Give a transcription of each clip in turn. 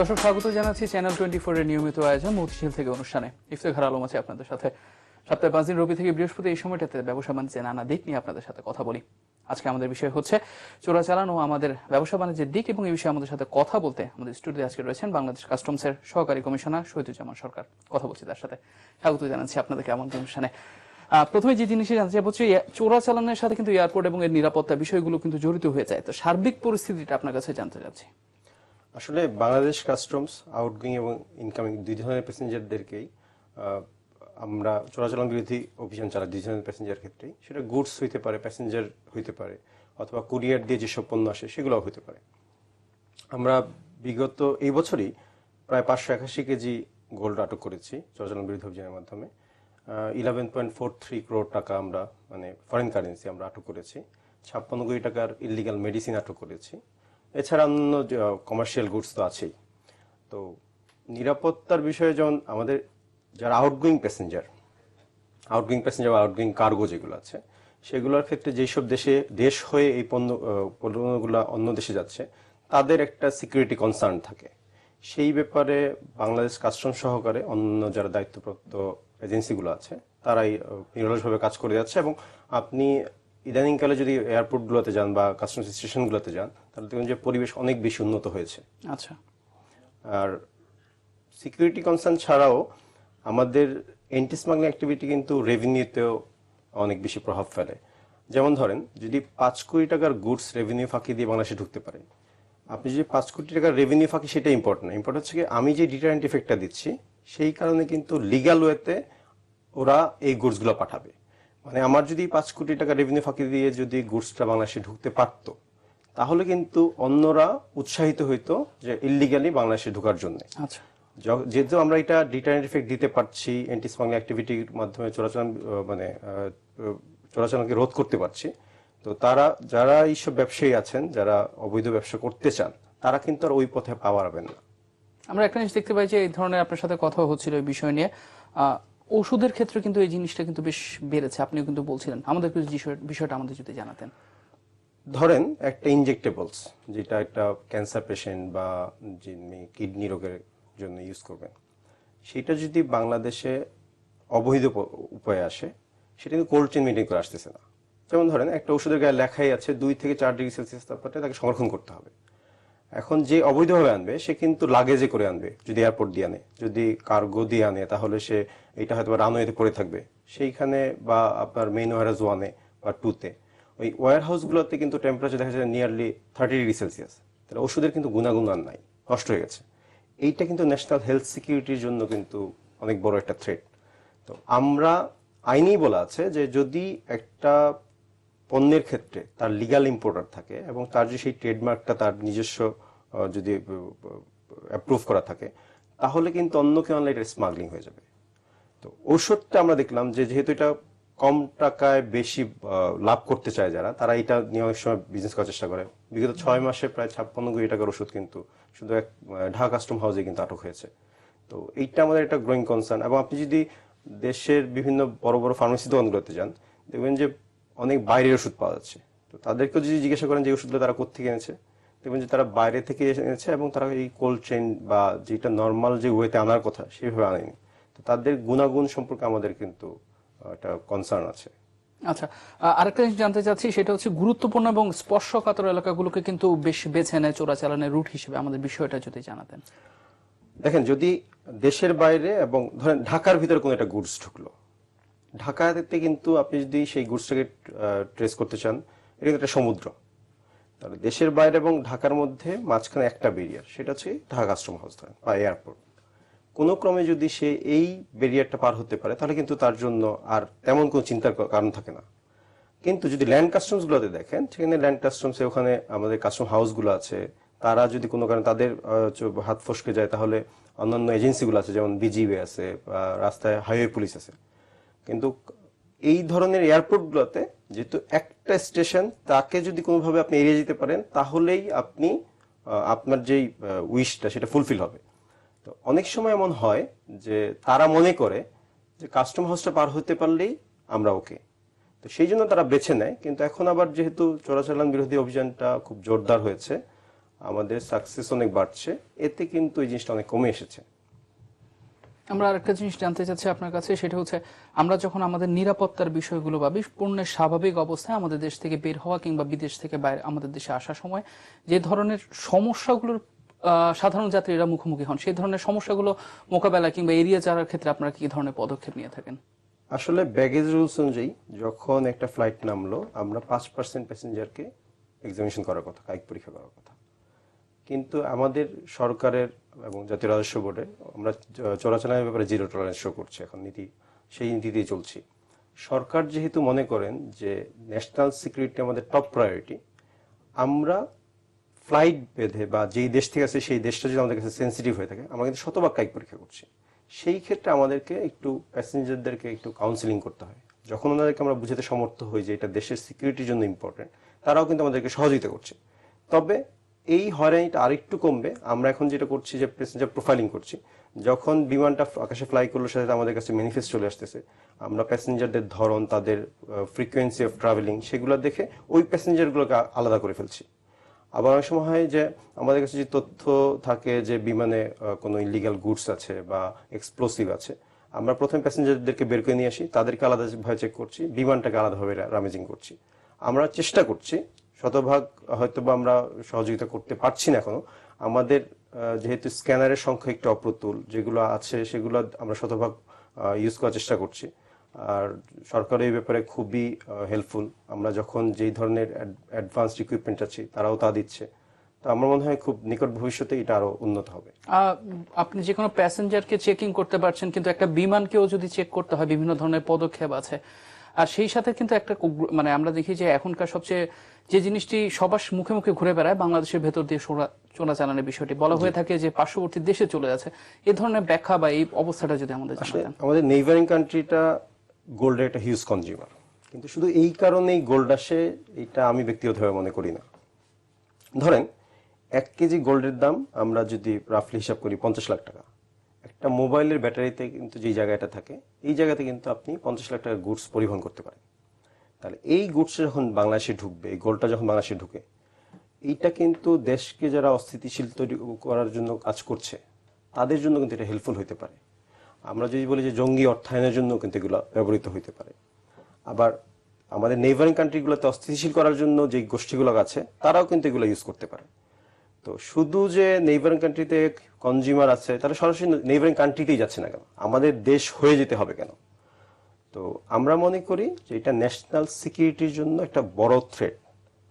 দর্শক, স্বাগত জানাচ্ছি চ্যানেল টোয়েন্টি ফোর এর নিয়মিত আয়োজন মতিশীল থেকে অনুষ্ঠানে। ইফতেখার আলম আছে আপনাদের সাথে। সপ্তাহে পাঁচ দিন রবি থেকে বৃহস্পতি এই সময়টাতে ব্যবসা বাণিজ্যের নানা দিক নিয়ে আপনাদের সাথে কথা বলি। আজকে আমাদের বিষয় হচ্ছে চোরাচালান ও আমাদের ব্যবসা বাণিজ্যের দিক এবং এই বিষয়ে আমাদের সাথে কথা বলতে আমাদের স্টুডিওতে আজকে রয়েছেন বাংলাদেশ কাস্টমসের সহকারী কমিশনার শহীদুজ্জামান সরকার। কথা বলছি তার সাথে। স্বাগত জানাচ্ছি আপনাদেরকে এমন অনুষ্ঠানে। প্রথমে যে জিনিসই জানতে চাইব হচ্ছে চোরাচালানের সাথে কিন্তু এয়ারপোর্ট এবং এর নিরাপত্তা বিষয়গুলো কিন্তু জড়িত হয়ে যায়। তো সার্বিক পরিস্থিতিটা আপনার কাছে জানতে চাচ্ছি। আসলে বাংলাদেশ কাস্টমস আউটগোয়িং এবং ইনকামিং দুই ধরনের প্যাসেঞ্জারদেরকেই আমরা চলাচলন বিরোধী অভিযান চালাই, দুই ধরনের প্যাসেঞ্জার ক্ষেত্রেই। সেটা গুডস হইতে পারে প্যাসেঞ্জার হইতে পারে, অথবা কুরিয়ার দিয়ে যেসব পণ্য আসে, সেগুলোও হইতে পারে। আমরা বিগত এই বছরই প্রায় পাঁচশো একাশি কেজি গোল্ড আটক করেছি চলাচলন বিরোধী অভিযানের মাধ্যমে। Eleven point four three crore টাকা আমরা মানে ফরেন কারেন্সি আমরা আটক করেছি। ছাপ্পান্ন কোটি টাকার ইলিগাল মেডিসিন আটক করেছি। এছাড়া অন্য কমার্শিয়াল গুডস তো আছেই। তো নিরাপত্তার বিষয়ে যেমন আমাদের যারা আউটগোয়িং প্যাসেঞ্জার আউটগোয়িং প্যাসেঞ্জার বা আউটগোয়িং কার্গো যেগুলো আছে, সেগুলোর ক্ষেত্রে যেসব দেশে, দেশ হয়ে এই পণ্য পণ্যগুলো অন্য দেশে যাচ্ছে, তাদের একটা সিকিউরিটি কনসার্ন থাকে। সেই ব্যাপারে বাংলাদেশ কাস্টম সহকারে অন্য যারা দায়িত্বপ্রাপ্ত এজেন্সিগুলো আছে, তারাই নিরলসভাবে কাজ করে যাচ্ছে এবং আপনি ইদানিংকালে যদি এয়ারপোর্টগুলোতে যান বা কাস্টম স্টেশনগুলোতে যান তাহলে দেখবেন যে পরিবেশ অনেক বেশি উন্নত হয়েছে। আচ্ছা। আর সিকিউরিটি কনসার্ন ছাড়াও আমাদের এন্টি স্মাগলিং অ্যাক্টিভিটি কিন্তু রেভিনিউতেও অনেক বেশি প্রভাব ফেলে। যেমন ধরেন যদি পাঁচ কোটি টাকার গুডস রেভিনিউ ফাঁকি দিয়ে বাংলাদেশে ঢুকতে পারে আপনি যদি পাঁচ কোটি টাকার রেভিনিউ ফাঁকি সেটা ইম্পর্টেন্ট না। ইম্পর্টেন্ট হচ্ছে কি আমি যে ডিটারেন্ট ইফেক্টটা দিচ্ছি সেই কারণে কিন্তু লিগাল ওয়েতে ওরা এই গুডসগুলো পাঠাবে। মানে আমার যদি পাঁচ কোটি টাকা রেভিনিউ ফাঁকি দিয়ে যদি গুডসটা বাংলাদেশে ঢুকতে পারতো তাহলে কিন্তু অন্যরা উৎসাহিত হইতো যে ইলিগালি বাংলাদেশে ঢোকার জন্য। আচ্ছা। যেহেতু আমরা এটা ডিটারেন্ট ইফেক্ট দিতে পারছি অ্যান্টি স্মাগলিং অ্যাক্টিভিটির মাধ্যমে চলাচল মানে চলাচলকে রোধ করতে পারছি তো তারা যারা এইসব ব্যবসায়ী আছেন যারা অবৈধ ব্যবসা করতে চান তারা কিন্তু আর ওই পথে পা বাড়াবেন না। আমরা একটা জিনিস দেখতে পাই যে এই ধরনের আপনার সাথে কথা হচ্ছিল এই বিষয় নিয়ে। ওষুধের ক্ষেত্রে কিন্তু এই জিনিসটা কিন্তু বেশ বেড়েছে। আপনিও কিন্তু বলছিলেন। আমাদের কিছু বিষয়টা আমাদের যদি জানাতেন। ধরেন একটা ইনজেক্টেবলস যেটা একটা ক্যান্সার পেশেন্ট বা যিনি কিডনি রোগের জন্য ইউজ করবেন, সেটা যদি বাংলাদেশে অবৈধ উপায়ে আসে, সেটা কিন্তু কোল্ড চেন মেনটেন করে আসতেছে না। যেমন ধরেন একটা ওষুধের গায়ে লেখাই আছে, দুই থেকে চার ডিগ্রি সেলসিয়াস তাপমাত্রায় তাকে সংরক্ষণ করতে হবে। এখন যে অবৈধভাবে আনবে, সে কিন্তু লাগেজে করে আনবে, যদি এয়ারপোর্ট দিয়ে আনে। যদি কার্গো দিয়ে আনে, তাহলে সে এটা হয়তো রানওয়েতে পড়ে থাকবে। সেইখানে বা আপনার মেইন ওয়ারহাউস ওয়ানে বা টুতে ওই ওয়ার হাউসগুলোতে কিন্তু টেম্পারেচার দেখা যায় নিয়ারলি থার্টি ডিগ্রি সেলসিয়াস তাহলে ওষুধের কিন্তু গুণাগুণ আর নাই, নষ্ট হয়ে গেছে। এইটা কিন্তু ন্যাশনাল হেলথ সিকিউরিটির জন্য কিন্তু অনেক বড় একটা থ্রেট তো আমরা আইনেই বলা আছে যে যদি একটা পণ্যের ক্ষেত্রে তার লিগাল ইম্পোর্টার থাকে এবং তার যে সেই ট্রেডমার্কটা তার নিজস্ব যদি অ্যাপ্রুভ করা থাকে তাহলে কিন্তু অন্য কেউ আনলে এটা স্মাগলিং হয়ে যাবে। তো ওষুধটা আমরা দেখলাম যে যেহেতু এটা কম টাকায় বেশি লাভ করতে চায় যারা তারা এটা নিয়ে অনেক সময় বিজনেস করার চেষ্টা করে। বিগত ছয় মাসে প্রায় ছাপ্পান্ন কোটি টাকার ওষুধ কিন্তু শুধু এক ঢাকা কাস্টম হাউসে কিন্তু আটক হয়েছে। তো এইটা আমাদের একটা গ্রোয়িং কনসার্ন এবং আপনি যদি দেশের বিভিন্ন বড় বড় ফার্মেসি দোকানগুলোতে যান দেখবেন যে অনেক বাইরের ওষুধ পাওয়া যাচ্ছে। তো তাদেরকেও যদি জিজ্ঞাসা করেন যে ওষুধগুলো তারা কোথেকে এনেছে দেখবেন যে তারা বাইরে থেকে এনেছে এবং তারা এই কোল্ড চেইন বা যেটা নর্মাল যে ওয়েতে আনার কথা সেভাবে আনেনি। তো তাদের গুণাগুণ সম্পর্কে আমাদের কিন্তু একটা কনসার্ন আছে। আচ্ছা আরেকটা জিনিস জানতে চাচ্ছি সেটা হচ্ছে গুরুত্বপূর্ণ এবং স্পর্শকাতর এলাকাগুলোকে কিন্তু বেশ বেছে নেয় চোরাচালানের রুট হিসেবে। আমাদের বিষয়টা যদি জানাতেন। দেখেন যদি দেশের বাইরে এবং ধরেন ঢাকার ভিতরে কোনো একটা গুডস ঢুকলো ঢাকাতে কিন্তু আপনি যদি সেই গুডসটাকে ট্রেস করতে চান, এটা কিন্তু একটা সমুদ্র। তাহলে দেশের বাইরে এবং ঢাকার মধ্যে মাঝখানে একটা বেরিয়ার সেটা হচ্ছে ঢাকা কাস্টম হাউস বা এয়ারপোর্ট কোনো ক্রমে যদি সে এই ব্যারিয়ারটা পার হতে পারে, তাহলে কিন্তু তার জন্য আর তেমন কোনো চিন্তার কারণ থাকে না। কিন্তু যদি ল্যান্ড কাস্টমস গুলোতে দেখেন, সেখানে ল্যান্ড কাস্টমসে ওখানে আমাদের কাস্টম হাউসগুলো আছে। তারা যদি কোনো কারণে তাদের হাত ফসকে যায়, তাহলে অন্যান্য এজেন্সিগুলো আছে, যেমন বিজিবি আছে রাস্তায় হাইওয়ে পুলিশ আছে। কিন্তু এই ধরনের এয়ারপোর্টগুলোতে যেহেতু একটা স্টেশন, তাকে যদি কোনোভাবে আপনি এড়িয়ে যেতে পারেন, তাহলেই আপনি আপনার যেই উইশটা সেটা ফুলফিল হবে। তো অনেক সময় এমন হয় যে তারা মনে করে যে কাস্টম হাউসটা পার হতে পারলেই আমরা ওকে। তো সেই জন্য তারা বেছে নেয়। কিন্তু এখন আবার যেহেতু চোরাচালান বিরোধী অভিযানটা খুব জোরদার হয়েছে, আমাদের সাকসেস অনেক বাড়ছে, এতে কিন্তু এই জিনিসটা অনেক কমে এসেছে। আমরা আরেকটা জিনিস জানতে চাচ্ছি আপনার কাছে, সেটা হচ্ছে আমরা যখন আমাদের নিরাপত্তার বিষয়গুলো ভাবি, পূর্ণের স্বাভাবিক অবস্থায় আমাদের দেশ থেকে বের হওয়া কিংবা বিদেশ থেকে বাইরে আমাদের দেশে আসার সময় যে ধরনের সমস্যাগুলোর সাধারণ যাত্রীরা মুখোমুখি হন, সেই ধরনের সমস্যাগুলো মোকাবেলা কিংবা এরিয়া যাওয়ার ক্ষেত্রে আপনারা কি ধরনের পদক্ষেপ নিয়ে থাকেন? আসলে ব্যাগেজ রুলস অনুযায়ী যখন একটা ফ্লাইট নামলো, আমরা পাঁচ পার্সেন্ট প্যাসেঞ্জারকে এক্সামিনেশন করার কথা, কায়িক পরীক্ষা করার কথা। কিন্তু আমাদের সরকারের এবং জাতীয় রাজস্ব বোর্ডে আমরা চ- চোরাচালানের ব্যাপারে জিরো টলারেন্স শো করছি, এখন নীতি, সেই নীতিতেই চলছি। সরকার যেহেতু মনে করেন যে ন্যাশনাল সিকিউরিটি আমাদের টপ প্রায়োরিটি আমরা ফ্লাইট বেঁধে বা যেই দেশ থেকে আছে সেই দেশটা যদি আমাদের কাছে সেন্সিটিভ হয়ে থাকে, আমরা কিন্তু শতভাগ কায়িক পরীক্ষা করছি। সেই ক্ষেত্রে আমাদেরকে একটু প্যাসেঞ্জারদেরকে একটু কাউন্সিলিং করতে হয়। যখন ওনাদেরকে আমরা বুঝাতে সমর্থ হই যে এটা দেশের সিকিউরিটির জন্য ইম্পর্টেন্ট তারাও কিন্তু আমাদেরকে সহযোগিতা করছে। তবে এই হয়রানিটা আরেকটু কমবে। আমরা এখন যেটা করছি যে প্যাসেঞ্জার প্রোফাইলিং করছি। যখন বিমানটা আকাশে ফ্লাই করল, সাথে আমাদের কাছে ম্যানিফেস্ট চলে আসতেছে। আমরা প্যাসেঞ্জারদের ধরন, তাদের ফ্রিকোয়েন্সি অফ ট্রাভেলিং সেগুলো দেখে ওই প্যাসেঞ্জারগুলোকে আলাদা করে ফেলছি। আবার অনেক সময় হয় যে আমাদের কাছে যে তথ্য থাকে যে বিমানে কোনো ইলিগাল গুডস আছে বা এক্সপ্লোসিভ আছে, আমরা প্রথমে প্যাসেঞ্জারদেরকে বের করে নিয়ে আসি, তাদেরকে আলাদাভাবে চেক করছি, বিমানটাকে আলাদাভাবে রামেজিং করছি। আমরা চেষ্টা করছি শতভাগ হয়তো বা আমরা সহযোগিতা করতে পারছি না এখনও। আমাদের যেহেতু স্ক্যানারের সংখ্যা একটু অপ্রতুল, যেগুলো আছে সেগুলো আমরা শতভাগ ইউজ করার চেষ্টা করছি। আর সরকার এই ব্যাপারে খুবই হেল্পফুল আমরা যখন যেই ধরনের অ্যাডভান্সড ইকুইপমেন্ট আছে তারাও তা দিচ্ছে। তো আমার মনে হয় খুব নিকট ভবিষ্যতে এটা আরও উন্নত হবে। আপনি যে কোনো প্যাসেঞ্জারকে চেকিং করতে পারছেন, কিন্তু একটা বিমানকেও যদি চেক করতে হয়, বিভিন্ন ধরনের পদক্ষেপ আছে আর সেই সাথে কিন্তু একটা মানে আমরা দেখি যে এখনকার সবচেয়ে যে জিনিসটি সবার মুখে মুখে ঘুরে বেড়ায় বাংলাদেশের ভেতর দিয়ে সোনা চোরা চালানের বিষয়টি। বলা হয়ে থাকে যে পার্শ্ববর্তী দেশে চলে যাচ্ছে। এ ধরনের ব্যাখ্যা বা এই অবস্থাটা যদি আমাদের আমাদের নেইবারিং কান্ট্রিটা গোল্ডের একটা হিউজ কনজিউমার কিন্তু শুধু এই কারণেই গোল্ড আসে এটা আমি ব্যক্তিগতভাবে মনে করি না। ধরেন এক কেজি গোল্ডের দাম আমরা যদি রাফলি হিসাব করি পঞ্চাশ লাখ টাকা। একটা মোবাইলের ব্যাটারিতে কিন্তু যেই জায়গাটা থাকে, এই জায়গাতে কিন্তু আপনি পঞ্চাশ লাখ টাকা গুডস পরিবহন করতে পারেন। তাহলে এই গুডস যখন বাংলাদেশে ঢুকবে, এই গোলটা যখন বাংলাদেশে ঢুকে, এইটা কিন্তু দেশকে যারা অস্থিতিশীল তৈরি করার জন্য কাজ করছে, তাদের জন্য কিন্তু এটা হেল্পফুল হতে পারে। আমরা যদি বলি যে জঙ্গি অর্থায়নের জন্য কিন্তু এগুলো ব্যবহৃত হতে পারে। আবার আমাদের নেইবারিং কান্ট্রিগুলোতে অস্থিতিশীল করার জন্য যে গোষ্ঠীগুলো আছে, তারাও কিন্তু এগুলো ইউজ করতে পারে। তো শুধু যে নেইবারিং কান্ট্রিতে কনজিউমার আছে, তারা সরাসরি নেইবারিং কান্ট্রিতেই যাচ্ছে না কেন? আমাদের দেশ হয়ে যেতে হবে কেন? তো আমরা মনে করি যে এটা ন্যাশনাল সিকিউরিটির জন্য একটা বড় থ্রেট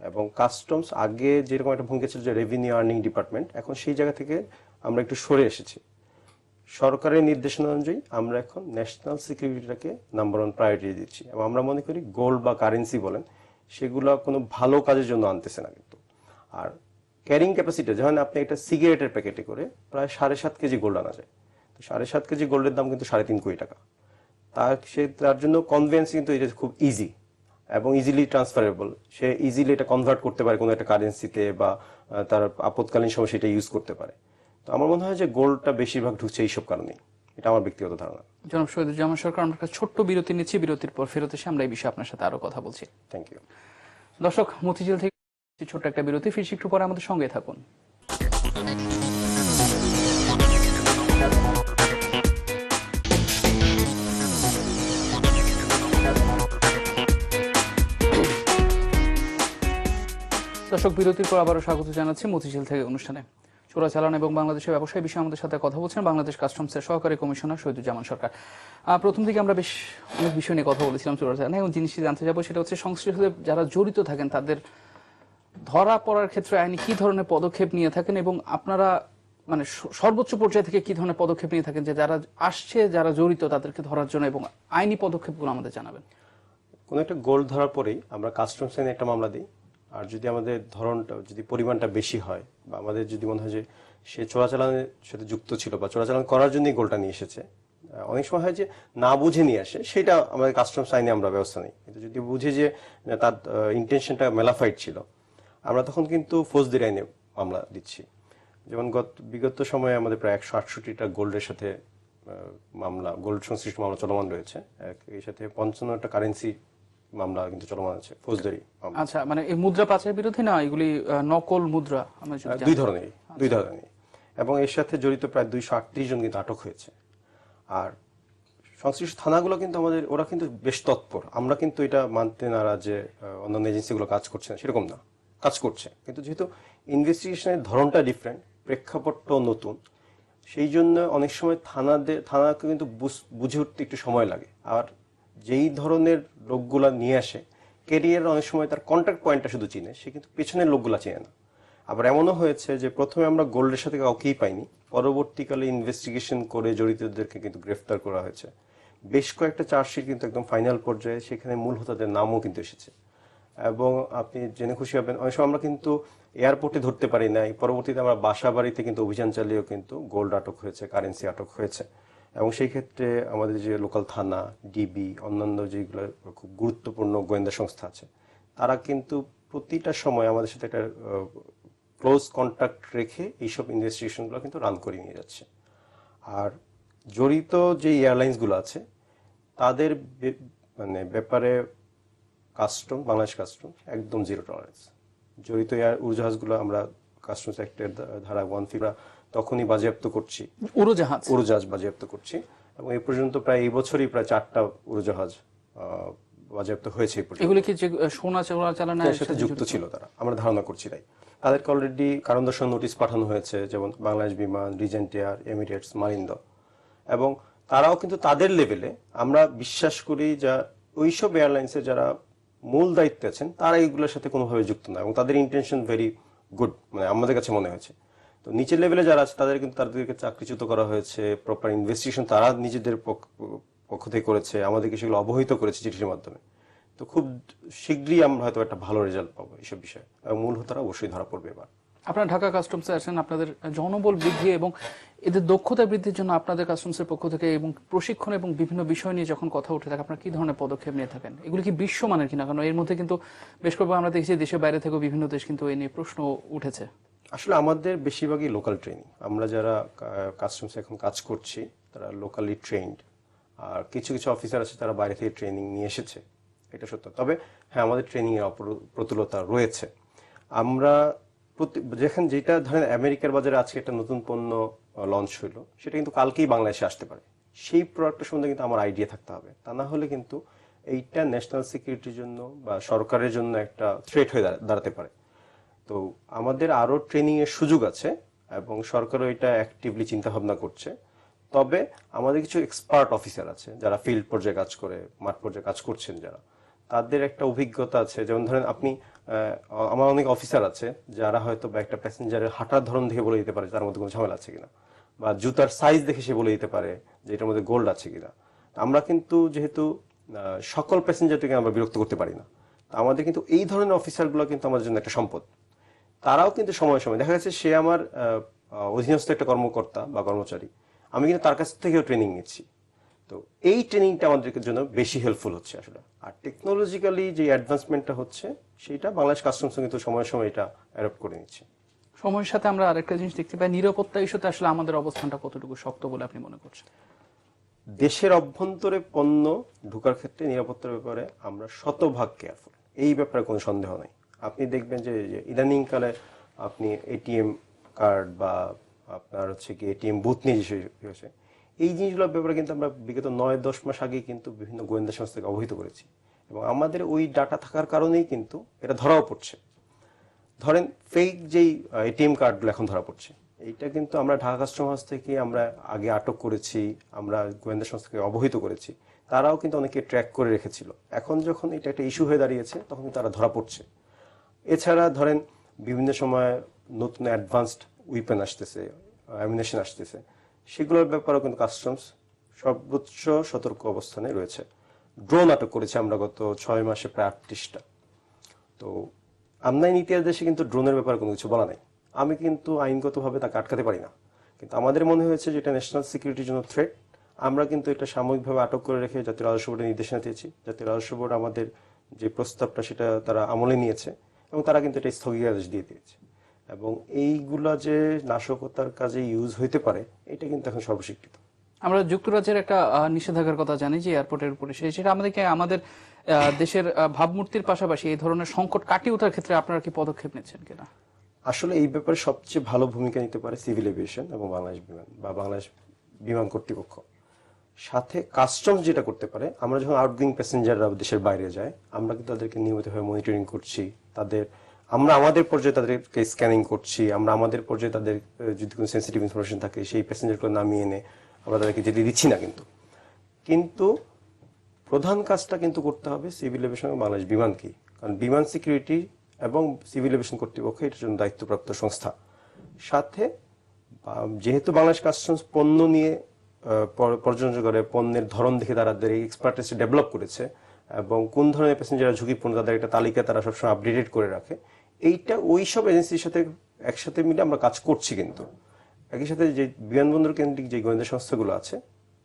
এবং কাস্টমস আগে যেরকম একটা ভূমিকা ছিল যে রেভিনিউ আর্নিং ডিপার্টমেন্ট এখন সেই জায়গা থেকে আমরা একটু সরে এসেছি। সরকারের নির্দেশনা অনুযায়ী আমরা এখন ন্যাশনাল সিকিউরিটিটাকে নাম্বার ওয়ান প্রায়োরিটি দিচ্ছি এবং আমরা মনে করি গোল্ড বা কারেন্সি বলেন, সেগুলো কোনো ভালো কাজের জন্য আনতেছে না কিন্তু। আর ক্যারিং ক্যাপাসিটি যখন আপনি একটা সিগারেটের প্যাকেটে করে প্রায় সাড়ে সাত কেজি গোল্ড আনা যায়। তো সাড়ে সাত কেজি গোল্ডের দাম কিন্তু সাড়ে তিন কোটি টাকা। তার সে তার জন্য কনভেন্স কিন্তু এটা খুব ইজি এবং ইজিলি ট্রান্সফারেবল সে ইজিলি এটা কনভার্ট করতে পারে কোনো একটা কারেন্সিতে বা তার আপৎকালীন সময় সেটা ইউজ করতে পারে। তো আমার মনে হয় যে গোল্ডটা বেশিরভাগ ঢুকছে এইসব কারণেই। এটা আমার ব্যক্তিগত ধারণা। জনাব শহীদুজ্জামান সরকার আমরা একটা ছোট্ট বিরতি নিচ্ছি। বিরতির পর ফেরত এসে আমরা এই বিষয়ে আপনার সাথে আরও কথা বলছি। থ্যাংক ইউ দর্শক মতিঝিল থেকে ছোট্ট একটা বিরতি, ফিরছি একটু পরে আমাদের সঙ্গে থাকুন। দর্শক, বিরতির পর আবারও স্বাগত জানাচ্ছি মতিঝিল থেকে অনুষ্ঠানে। চোরাচালান এবং বাংলাদেশের ব্যবসায় বিষয়ে আমাদের সাথে কথা বলছেন বাংলাদেশ কাস্টমসের সহকারী কমিশনার শহীদুজ্জামান সরকার। প্রথম দিকে আমরা বেশ অনেক বিষয় নিয়ে কথা বলেছিলাম চোরাচালান এবং জিনিসটি জানতে যাব সেটা হচ্ছে সংশ্লিষ্ট যারা জড়িত থাকেন তাদের ধরা পড়ার ক্ষেত্রে আইনি কি ধরনের পদক্ষেপ নিয়ে থাকেন এবং আপনারা মানে সর্বোচ্চ পর্যায়ে থেকে কি ধরনের পদক্ষেপ নিয়ে থাকেন যে যারা আসছে, যারা জড়িত তাদেরকে ধরার জন্য এবং আইনি পদক্ষেপগুলো আমাদের জানাবেন? কোনো একটা গোল্ড ধরার পরেই আমরা কাস্টমস আইনে একটা মামলা দিই। আর যদি আমাদের ধরনটা, যদি পরিমাণটা বেশি হয় বা আমাদের যদি মনে হয় যে সে চোরাচালানের সাথে যুক্ত ছিল বা চোরাচালান করার জন্যই গোলটা নিয়ে এসেছে অনেক সময় হয় যে না বুঝে নিয়ে আসে, সেটা আমাদের কাস্টমস আইনে আমরা ব্যবস্থা নিই। কিন্তু যদি বুঝে যে তার ইন্টেনশনটা মেলাফাইড ছিল আমরা তখন কিন্তু ফৌজদারি আইনে মামলা দিচ্ছি। যেমন গত বিগত সময়ে আমাদের প্রায় একশো আটষট্টিটা গোল্ডের সাথে মামলা গোল্ড সংশ্লিষ্ট মামলা চলমান রয়েছে। এক- এই সাথে পঞ্চান্নটা কারেন্সি মামলা কিন্তু চলমান আছে ফৌজদারি আচ্ছা মানে এই মুদ্রা পাচারের বিরুদ্ধে না এগুলি নকল মুদ্রা। দুই ধরনেরই দুই ধরনেরই। এবং এর সাথে জড়িত প্রায় দুইশো আটত্রিশ জন কিন্তু আটক হয়েছে। আর সংশ্লিষ্ট থানাগুলো কিন্তু আমাদের ওরা কিন্তু বেশ তৎপর। আমরা কিন্তু এটা মানতে নারাজ যে অন্যান্য এজেন্সিগুলো কাজ করছে না সেরকম না। কাজ করছে। কিন্তু যেহেতু ইনভেস্টিগেশনের ধরনটা ডিফারেন্ট প্রেক্ষাপটটাও নতুন, সেই জন্য অনেক সময় থানাদের থানাকে কিন্তু বুঝ- উঠতে একটু সময় লাগে। আর যেই ধরনের লোকগুলা নিয়ে আসে কেরিয়ার অনেক সময় তার কন্ট্যাক্ট পয়েন্টটা শুধু চিনে, সে কিন্তু পেছনের লোকগুলা চেনে না। আবার এমনও হয়েছে যে প্রথমে আমরা গোল্ডের সাথে কাউকেই পাইনি, পরবর্তীকালে ইনভেস্টিগেশন করে জড়িতদেরকে কিন্তু গ্রেফতার করা হয়েছে। বেশ কয়েকটা চার্জশিট কিন্তু একদম ফাইনাল পর্যায়ে, সেখানে মূল হোতাদের নামও কিন্তু এসেছে। এবং আপনি জেনে খুশি হবেন, অনেক সময় আমরা কিন্তু এয়ারপোর্টে ধরতে পারি নাই। পরবর্তীতে আমরা বাসা বাড়িতে কিন্তু অভিযান চালিয়েও কিন্তু গোল্ড আটক হয়েছে কারেন্সি আটক হয়েছে। এবং সেই ক্ষেত্রে আমাদের যে লোকাল থানা ডিবি অন্যান্য যেগুলো খুব গুরুত্বপূর্ণ গোয়েন্দা সংস্থা আছে, তারা কিন্তু প্রতিটা সময় আমাদের সাথে একটা ক্লোজ কন্ট্যাক্ট রেখে এইসব ইনভেস্টিগেশনগুলো কিন্তু রান করে নিয়ে যাচ্ছে। আর জড়িত যে এয়ারলাইন্সগুলো আছে, তাদের মানে ব্যাপারে কাস্টম বাংলাদেশ কাস্টম একদম জিরো টলারেন্স জড়িত এয়ার উড়োজাহাজগুলো আমরা কাস্টমস অ্যাক্টের ধারা ওয়ান ফিরা তখনই বাজেয়াপ্ত করছি। উড়োজাহাজ? উড়োজাহাজ বাজেয়াপ্ত করছি। এবং এই পর্যন্ত প্রায় এই বছরই প্রায় চারটা উড়োজাহাজ বাজেয়াপ্ত হয়েছে এগুলি কি যে সোনা চোরা চালানো এর সাথে যুক্ত ছিল তারা। আমরা ধারণা করছি তাই। তাদেরকে অলরেডি কারণ দর্শন নোটিশ পাঠানো হয়েছে যেমন বাংলাদেশ বিমান রিজেন্ট এয়ার এমিরেটস মারিন্দ। এবং তারাও কিন্তু তাদের লেভেলে আমরা বিশ্বাস করি যা ওইসব এয়ারলাইন্সে যারা মূল দায়িত্ব আছেন, তারা এইগুলোর সাথে কোনোভাবে যুক্ত না এবং তাদের ইন্টেনশন ভেরি গুড মানে আমাদের কাছে মনে হয়েছে। তো নিচের লেভেলে যারা আছে, তাদের কিন্তু তাদেরকে চাকরিচ্যুত করা হয়েছে প্রপার ইনভেস্টিগেশন তারা নিজেদের পক্ষ- থেকে করেছে, আমাদেরকে সেগুলো অবহিত করেছে চিঠির মাধ্যমে। তো খুব শীঘ্রই আমরা হয়তো একটা ভালো রেজাল্ট পাবো এইসব বিষয়ে। মূল হোতারা অবশ্যই ধরা পড়বে এবার। আপনারা ঢাকা কাস্টমসে আছেন, আপনাদের জনবল বৃদ্ধি এবং এদের দক্ষতা বৃদ্ধির জন্য আপনাদের কাস্টমসের পক্ষ থেকে এবং প্রশিক্ষণ এবং বিভিন্ন বিষয় নিয়ে যখন কথা উঠে থাকে, আপনারা কি ধরনের পদক্ষেপ নিয়ে থাকেন? এগুলি কি বিশ্বমানের কিনা? কারণ এর মধ্যে কিন্তু বেশ কয়েকবার আমরা দেখেছি দেশের বাইরে থেকেও বিভিন্ন দেশ কিন্তু এই নিয়ে প্রশ্ন উঠেছে। আসলে আমাদের বেশিরভাগই লোকাল ট্রেনিং আমরা যারা কাস্টমস এখন কাজ করছি, তারা লোকালি ট্রেন্ড আর কিছু কিছু অফিসার আছে, তারা বাইরে থেকে ট্রেনিং নিয়ে এসেছে। এটা সত্য। তবে হ্যাঁ আমাদের ট্রেনিং এর অপর- প্রতুলতা রয়েছে। আমরা যেখানে যেটা ধরেন আমেরিকার বাজারে আজকে একটা নতুন পণ্য লঞ্চ হইল, সেটা কিন্তু কালকেই বাংলাদেশে আসতে পারে। সেই প্রোডাক্টটা সম্বন্ধে কিন্তু আমার আইডিয়া থাকতে হবে। তা না হলে কিন্তু এইটা ন্যাশনাল সিকিউরিটির জন্য বা সরকারের জন্য একটা থ্রেট হয়ে দাঁড়া- দাঁড়াতে পারে। তো আমাদের আরও ট্রেনিং এর সুযোগ আছে এবং সরকারও এটা অ্যাক্টিভলি চিন্তা ভাবনা করছে। তবে আমাদের কিছু এক্সপার্ট অফিসার আছে, যারা ফিল্ড পর্যায়ে কাজ করে, মাঠ পর্যায়ে কাজ করছেন যারা। তাদের একটা অভিজ্ঞতা আছে। যেমন ধরেন আপনি আমার অনেক অফিসার আছে, যারা হয়তো বা একটা প্যাসেঞ্জারের হাঁটার ধরন দেখে বলে দিতে পারে তার মধ্যে কোনো ঝামেলা আছে কিনা। বা জুতার সাইজ দেখে সে বলে দিতে পারে যে এটার মধ্যে গোল্ড আছে কিনা। আমরা কিন্তু যেহেতু সকল প্যাসেঞ্জারকে আমরা বিরক্ত করতে পারি না। আমাদের কিন্তু এই ধরনের অফিসারগুলো কিন্তু আমাদের জন্য একটা সম্পদ। তারাও কিন্তু সময় সময়, দেখা যাচ্ছে সে আমার অধীনস্থ একটা কর্মকর্তা বা কর্মচারী, আমি কিন্তু তার কাছ থেকেও ট্রেনিং নিচ্ছি। তো এই ট্রেনিংটা আমাদের জন্য বেশি হেল্পফুল হচ্ছে আসলে। আর টেকনোলজিক্যালি যে অ্যাডভান্সমেন্টটা হচ্ছে সেটা বাংলাদেশ কাস্টমস কিন্তু সময় সময় এটা অ্যাডপ্ট করে নিচ্ছে। সময়ের সাথে আমরা আরেকটা জিনিস দেখতে পাই নিরাপত্তা ইস্যুতে আসলে আমাদের অবস্থানটা কতটুকু শক্ত বলে আপনি মনে করছেন? দেশের অভ্যন্তরে পণ্য ঢোকার ক্ষেত্রে নিরাপত্তার ব্যাপারে আমরা শতভাগ কেয়ারফুল এই ব্যাপারে কোনো সন্দেহ নাই। আপনি দেখবেন যে যে ইদানিং কালে আপনি এটিএম কার্ড বা আপনার হচ্ছে কি এটিএম বুথ নিয়ে হয়েছে এই জিনিসগুলোর ব্যাপারে কিন্তু আমরা বিগত নয় দশ মাস আগে কিন্তু বিভিন্ন গোয়েন্দা সংস্থাকে অবহিত করেছি। এবং আমাদের ওই ডাটা থাকার কারণেই কিন্তু এটা ধরাও পড়ছে। ধরেন ফেক যেই এটিএম কার্ডগুলো এখন ধরা পড়ছে, এইটা কিন্তু আমরা ঢাকা কাস্টম হাউস থেকে আমরা আগে আটক করেছি, আমরা গোয়েন্দা সংস্থাকে অবহিত করেছি, তারাও কিন্তু অনেকে ট্র্যাক করে রেখেছিল। এখন যখন এটা একটা ইস্যু হয়ে দাঁড়িয়েছে, তখন তারা ধরা পড়ছে। এছাড়া ধরেন বিভিন্ন সময় নতুন অ্যাডভান্সড উইপেন আসতেছে অ্যামিনেশন আসতেছে, সেগুলোর ব্যাপারেও কিন্তু কাস্টমস সর্বোচ্চ সতর্ক অবস্থানে রয়েছে। ড্রোন আটক করেছি আমরা গত ছয় মাসে প্রায় আটত্রিশটা। তো আমদানি ইতিহাস দেশে কিন্তু ড্রোনের ব্যাপারে কোনো কিছু বলা নাই। আমি কিন্তু আইনগতভাবে তাকে আটকাতে পারি না। কিন্তু আমাদের মনে হয়েছে যে এটা ন্যাশনাল সিকিউরিটির জন্য থ্রেট আমরা কিন্তু এটা সাময়িকভাবে আটক করে রেখে জাতীয় রাজস্ব বোর্ডের নির্দেশনা দিয়েছি। জাতীয় রাজস্ব বোর্ড আমাদের যে প্রস্তাবটা সেটা তারা আমলে নিয়েছে এবং তারা কিন্তু এটা স্থগিতাদেশ দিয়ে দিয়েছে। এবং এইগুলা যে নাশকতার কাজে ইউজ হইতে পারে, এটা কিন্তু এখন সর্বস্বীকৃত। আমরা যুক্তরাজ্যের একটা নিষেধাজ্ঞার কথা জানি যে এয়ারপোর্টের উপরে সেটা আমাদেরকে, আমাদের দেশের ভাবমূর্তির পাশাপাশি এই ধরনের সংকট কাটিয়ে ওঠার ক্ষেত্রে আপনারা কি পদক্ষেপ নিচ্ছেন কিনা? আসলে এই ব্যাপারে সবচেয়ে ভালো ভূমিকা নিতে পারে সিভিল এভিয়েশন এবং বাংলাদেশ বিমান বা বাংলাদেশ বিমান কর্তৃপক্ষ। সাথে কাস্টমস যেটা করতে পারে, আমরা যখন আউটগোয়িং প্যাসেঞ্জাররা দেশের বাইরে যায়, আমরা কিন্তু তাদেরকে নিয়মিতভাবে মনিটরিং করছি, তাদের আমরা আমাদের পর্যায়ে তাদেরকে স্ক্যানিং করছি আমরা আমাদের পর্যায়ে তাদের যদি কোনো সেন্সিটিভ ইনফরমেশন থাকে সেই প্যাসেঞ্জারগুলো নামিয়ে এনে আমরা তাদেরকে যেতে দিচ্ছি না কিন্তু। কিন্তু প্রধান কাজটা কিন্তু করতে হবে সিভিল এভিয়েশন এবং বাংলাদেশ বিমানকে কারণ বিমান সিকিউরিটি এবং সিভিল এভিয়েশন কর্তৃপক্ষ এটার জন্য দায়িত্বপ্রাপ্ত সংস্থা। সাথে যেহেতু বাংলাদেশ কাস্টমস পণ্য নিয়ে আহ, পর- পর্যবেক্ষণ করে পণ্যের ধরন দেখে তারা এক্সপার্টিস ডেভেলপ করেছে এবং কোন ধরনের প্যাসেঞ্জার ঝুঁকিপূর্ণ তাদের একটা তালিকা তারা সবসময় আপডেটেড করে রাখে এইটা ওই সব এজেন্সির সাথে একসাথে মিলে আমরা কাজ করছি কিন্তু। একই সাথে যে বিমানবন্দর কেন্দ্রিক যে গোয়েন্দা সংস্থাগুলো আছে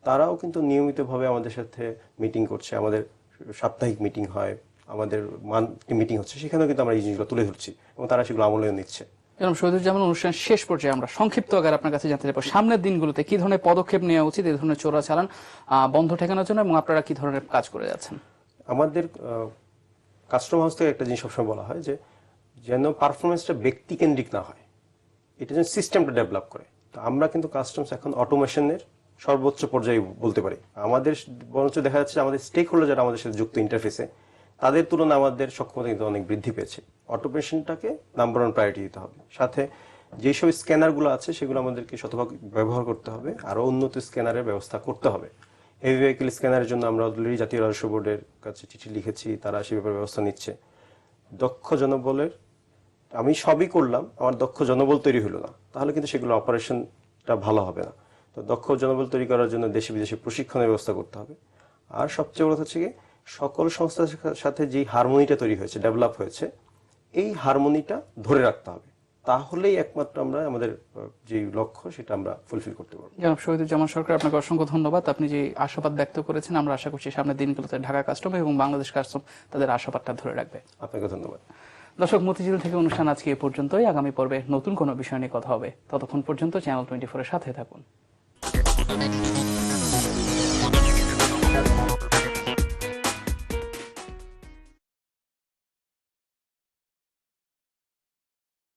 তারাও কিন্তু নিয়মিতভাবে আমাদের সাথে মিটিং করছে। আমাদের সাপ্তাহিক মিটিং হয় আমাদের মান্থলি মিটিং হচ্ছে সেখানেও কিন্তু আমরা এই জিনিসগুলো তুলে ধরছি এবং তারা সেগুলো আমলে নিচ্ছে। এরকম শহীদুজ্জামান অনুষ্ঠান শেষ পর্যায়ে আমরা সংক্ষিপ্ত আকারে আপনার কাছে জানতে চাইব সামনের দিনগুলোতে কি ধরনের পদক্ষেপ নেওয়া উচিত এই ধরনের চোরাচালান আহ, বন্ধ ঠেকানোর জন্য এবং আপনারা কি ধরনের কাজ করে যাচ্ছেন? আমাদের কাস্টম হাউস থেকে একটা জিনিস সবসময় বলা হয় যে, যেন পারফরমেন্সটা ব্যক্তি কেন্দ্রিক না হয়। এটা যেন সিস্টেমটা ডেভেলপ করে। তো আমরা কিন্তু কাস্টমস এখন অটোমেশনের সর্বোচ্চ পর্যায়ে বলতে পারি। আমাদের বরঞ্চ দেখা যাচ্ছে আমাদের স্টেক হোল্ডার যারা আমাদের সাথে যুক্ত ইন্টারফেসে তাদের তুলনায় আমাদের সক্ষমতা কিন্তু অনেক বৃদ্ধি পেয়েছে। অটোমেশনটাকে নাম্বার ওয়ান প্রায়োরিটি দিতে হবে। সাথে যেসব স্ক্যানারগুলো আছে, সেগুলো আমাদেরকে শতভাগ ব্যবহার করতে হবে। আরও উন্নত স্ক্যানারের ব্যবস্থা করতে হবে। হেভি ভেহিকেল স্ক্যানারের জন্য আমরা অলরেডি জাতীয় রাজস্ব বোর্ডের কাছে চিঠি লিখেছি, তারা সে ব্যাপারে ব্যবস্থা নিচ্ছে। দক্ষ জনবলের, আমি সবই করলাম, আমার দক্ষ জনবল তৈরি হলো না। তাহলে কিন্তু সেগুলো অপারেশনটা ভালো হবে না। তো দক্ষ জনবল তৈরি করার জন্য দেশে বিদেশে প্রশিক্ষণের ব্যবস্থা করতে হবে। আর সবচেয়ে বড় হচ্ছে কি, সকল সংস্থার সাথে যে হারমোনিটা তৈরি হয়েছে ডেভেলপ হয়েছে, এই হারমোনিটা ধরে রাখতে হবে। তাহলেই একমাত্র আমরা আমাদের যে লক্ষ্য সেটা আমরা ফুলফিল করতে পারব। জনাব শহীদুজ্জামান সরকার আপনাকে অসংখ্য ধন্যবাদ। আপনি যে আশাবাদ ব্যক্ত করেছেন আমরা আশা করছি সামনের দিনগুলোতে ঢাকা কাস্টম এবং বাংলাদেশ কাস্টম তাদের আশাবাদটা ধরে রাখবে। আপনাকে ধন্যবাদ। দর্শক মতিঝিল থেকে অনুষ্ঠান আজকে এ পর্যন্তই। আগামী পর্বে নতুন কোনো বিষয় নিয়ে কথা হবে। ততক্ষণ পর্যন্ত চ্যানেল টোয়েন্টি ফোরের সাথে থাকুন।